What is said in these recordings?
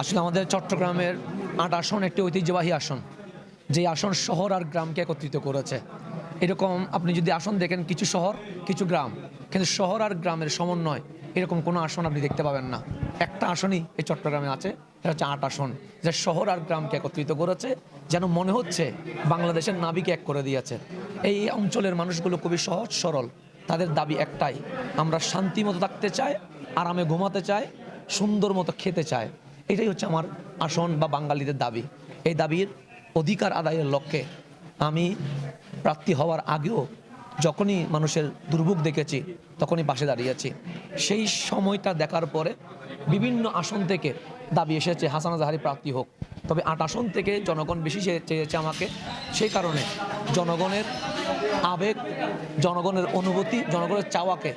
আসলে আমাদের চট্টগ্রামের আট আসন একটি ঐতিহ্যবাহী আসন যে আসন শহর আর গ্রামকে একত্রিত করেছে। এরকম আপনি যদি আসন দেখেন কিছু শহর, কিছু গ্রাম, কিন্তু শহর আর গ্রামের সমন্বয়, এরকম কোনো আসন আপনি দেখতে পাবেন না। একটা আসনই এই চট্টগ্রামে আছে এটা হচ্ছে আট আসন, যা শহর আর গ্রামকে একত্রিত করেছে, যেন মনে হচ্ছে বাংলাদেশের নাবিকে এক করে দিয়েছে। এই অঞ্চলের মানুষগুলো খুবই সহজ, সরল। তাদের দাবি একটাই, আমরা শান্তি মতো থাকতে চাই, আরামে ঘুমাতে চাই, সুন্দর মতো খেতে চায় এটাই হচ্ছে আমার আসন বা বাঙালিদের দাবি। এই দাবির অধিকার আদায়ের লক্ষ্যে আমি প্রার্থী হওয়ার আগেও যখনই মানুষের দুর্ভোগ দেখেছি, তখনই পাশে দাঁড়িয়েছি সেই সময়টা দেখার পরে বিভিন্ন আসন থেকে দাবি এসেছে, হাসান জাহারি প্রার্থী হোক। তবে আট আসন থেকে জনগণ বেশি চেয়ে- চেয়েছে আমাকে। সেই কারণে জনগণের আবেগ, জনগণের অনুভূতি, জনগণের চাওয়াকে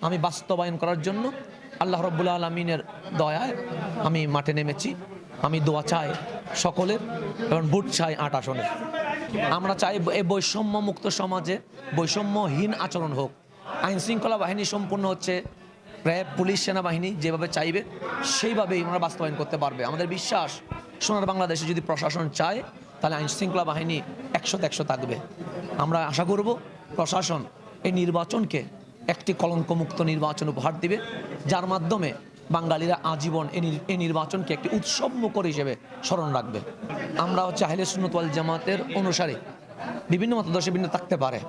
আমি বাস্তবায়ন করার জন্য আল্লাহ রব্বুল আলমিনের দয়ায় আমি মাঠে নেমেছি। আমি দোয়া চাই সকলের এবং ভোট চাই আট আসনে আমরা চাই এই বৈষম্য মুক্ত সমাজে বৈষম্যহীন আচরণ হোক। আইন শৃঙ্খলা বাহিনী সম্পূর্ণ হচ্ছে র্যাব, পুলিশ, সেনাবাহিনী যেভাবে চাইবে, সেইভাবেই আমরা বাস্তবায়ন করতে পারবে। আমাদের বিশ্বাস, সোনার বাংলাদেশে যদি প্রশাসন চায়, তাহলে আইন শৃঙ্খলা বাহিনী একশোতে একশো থাকবে। আমরা আশা করব প্রশাসন এই নির্বাচনকে একটি কলঙ্কমুক্ত নির্বাচন উপহার দিবে, যার মাধ্যমে বাঙালিরা আজীবন এই নির- এই নির্বাচনকে একটি উৎসব মুখর হিসেবে স্মরণ রাখবে। আমরা হচ্ছে আহিলে সুন্নতওয়াল জামাতের অনুসারে। বিভিন্ন মতাদর্শে ভিন্ন থাকতে পারে।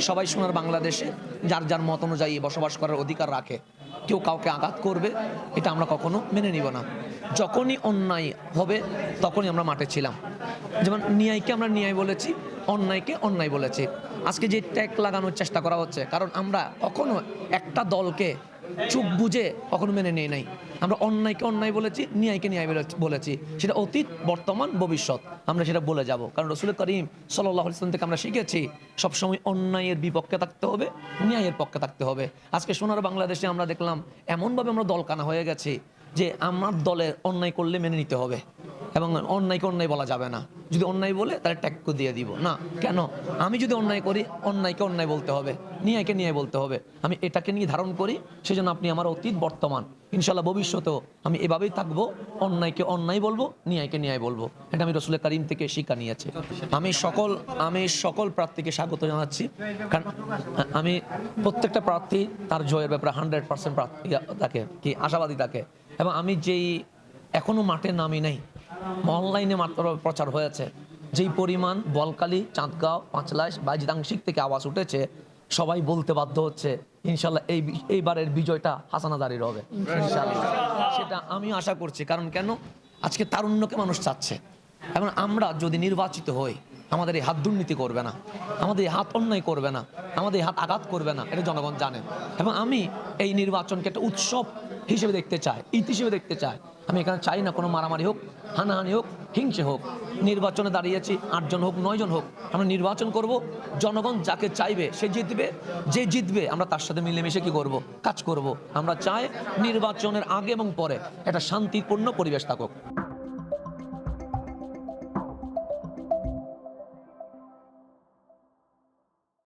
সবাই সোনার বাংলাদেশে, যার যার মত অনুযায়ী বসবাস করার অধিকার রাখে, কেউ কাউকে আঘাত করবে, এটা আমরা কখনো মেনে নিব না। যখনই অন্যায় হবে, তখনই আমরা মাঠে ছিলাম। যেমন ন্যায়কে আমরা ন্যায় বলেছি অন্যায়কে অন্যায় বলেছি। আজকে যে ট্যাগ লাগানোর চেষ্টা করা হচ্ছে, কারণ আমরা কখনো একটা দলকে চুপ বুঝে কখনো মেনে নিয়ে নাই। আমরা অন্যায়কে অন্যায় বলেছি, ন্যায়কে ন্যায় বলে- বলেছি। সেটা অতীত, বর্তমান, ভবিষ্যৎ। আমরা সেটা বলে যাব। কারণ রসুল করিম সাল্লাহ ইসলাম থেকে আমরা শিখেছি, সবসময় অন্যায়ের বিপক্ষে থাকতে হবে, ন্যায়ের পক্ষে থাকতে হবে। আজকে সোনার বাংলাদেশে আমরা দেখলাম, এমনভাবে আমরা দলকানা হয়ে গেছি যে আমার দলে অন্যায় করলে মেনে নিতে হবে। এবং অন্যায়কে অন্যায় বলা যাবে না। যদি অন্যায় বলে, তাহলে ট্যাগ দিয়ে দিব। না, কেন? আমি যদি অন্যায় করি, অন্যায়কে অন্যায় বলতে হবে। নিয়ায়কে নিয়ে বলতে হবে। আমি এটাকে নিয়ে ধারণ করি, সেজন্য আপনি আমার অতীত, বর্তমান। ইনশাল্লাহ ভবিষ্যতেও আমি এভাবেই থাকব, অন্যায়কে অন্যায় বলব, নিয়ায়কে নিয়ায় বলব। এটা আমি রসুলের করিম থেকে শিক্ষা নিয়েছি। আমি সকল আমি সকল প্রার্থীকে স্বাগত জানাচ্ছি। কারণ, আমি প্রত্যেকটা প্রার্থী, তার জয়ের ব্যাপারে হান্ড্রেড পার্সেন্ট প্রার্থী থাকে, কি আশাবাদী থাকে। এবং আমি যেই এখনও মাঠে নামি নাই অনলাইনে মাত্র প্রচার হয়েছে। যেই পরিমাণ বলকালি, চাঁদগাঁও পাঁচলাশ বাইজিদাংশিক থেকে আওয়াজ উঠেছে, সবাই বলতে বাধ্য হচ্ছে, ইনশাল্লাহ এই এইবারের বিজয়টা হাসানাদারির হবে। সেটা আমি আশা করছি। কারণ কেন? আজকে তারুণ্যকে মানুষ চাচ্ছে। এখন আমরা যদি নির্বাচিত হই আমাদের এই হাত দুর্নীতি করবে না, আমাদের এই হাত অন্যায় করবে না, আমাদের এই হাত আঘাত করবে না, এটা জনগণ জানে। এবং আমি এই নির্বাচনকে একটা উৎসব হিসেবে দেখতে চাই ঈদ হিসেবে দেখতে চাই। আমি এখানে চাই না কোনো মারামারি হোক, হানাহানি হোক, হিংসে হোক। নির্বাচনে দাঁড়িয়েছি, আটজন হোক, নয়জন হোক, আমরা নির্বাচন করব, জনগণ যাকে চাইবে সে জিতবে, যে জিতবে আমরা তার সাথে মিলেমিশে কি করব, কাজ করব। আমরা চাই নির্বাচনের আগে এবং পরে একটা শান্তিপূর্ণ পরিবেশ থাকুক।